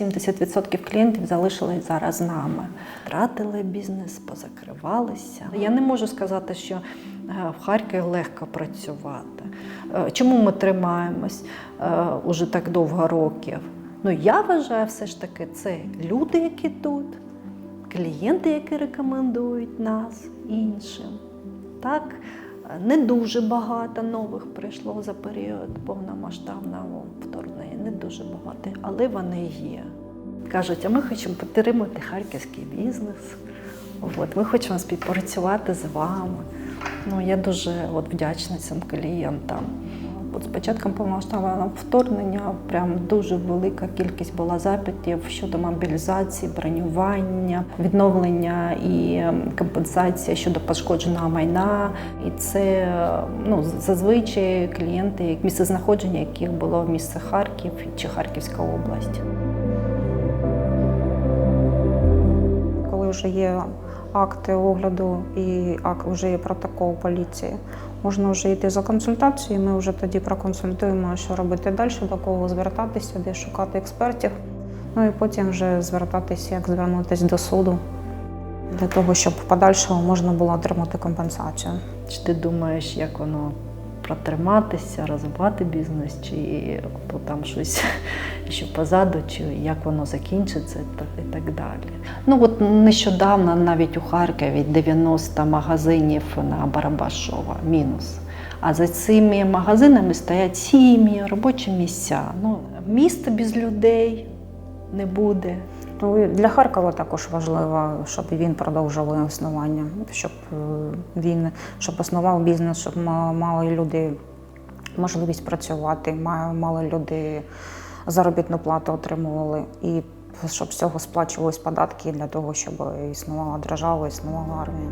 70% клієнтів залишились зараз нами. Втратили бізнес, позакривалися. Я не можу сказати, що е, в Харкові легко працювати. Е, Чому ми тримаємось е, уже так довго років? Ну, я вважаю, все ж таки, це люди, які тут, клієнти, які рекомендують нас іншим. Так, не дуже багато нових прийшло за період повномасштабного вторгнення, не дуже багато, але вони є. Кажуть, а ми хочемо підтримати харківський бізнес. От, ми хочемо співпрацювати з вами. Ну, я дуже от, вдячна цим клієнтам. З початком повномасштабного вторгнення прям дуже велика кількість була запитів щодо мобілізації, бронювання, відновлення і ем, компенсація щодо пошкодженого майна. І це ну, зазвичай клієнти, місцезнаходження яких було в місті Харків чи Харківська область. коли вже є акти огляду і вже є протокол поліції, можна вже йти за консультацією. Ми вже тоді проконсультуємо, що робити далі, до кого звертатися, де шукати експертів. Ну і потім вже звертатися, як звернутися до суду для того, щоб в подальшому можна було отримати компенсацію. Чи ти думаєш, як воно протриматися, розвивати бізнес, чи то там щось ще позаду, чи як воно закінчиться і так далі. Ну от нещодавно навіть у Харкові 90 магазинів на Барабашова мінус. А за цими магазинами стоять сім'ї, робочі місця. Ну, місто без людей не буде. Ну, для Харкова також важливо, щоб він продовжував існування, щоб е, він щоб основав бізнес, щоб мали люди можливість працювати, ма- мали люди заробітну плату отримували, і щоб з цього сплачувались податки для того, щоб існувала держава, існувала армія.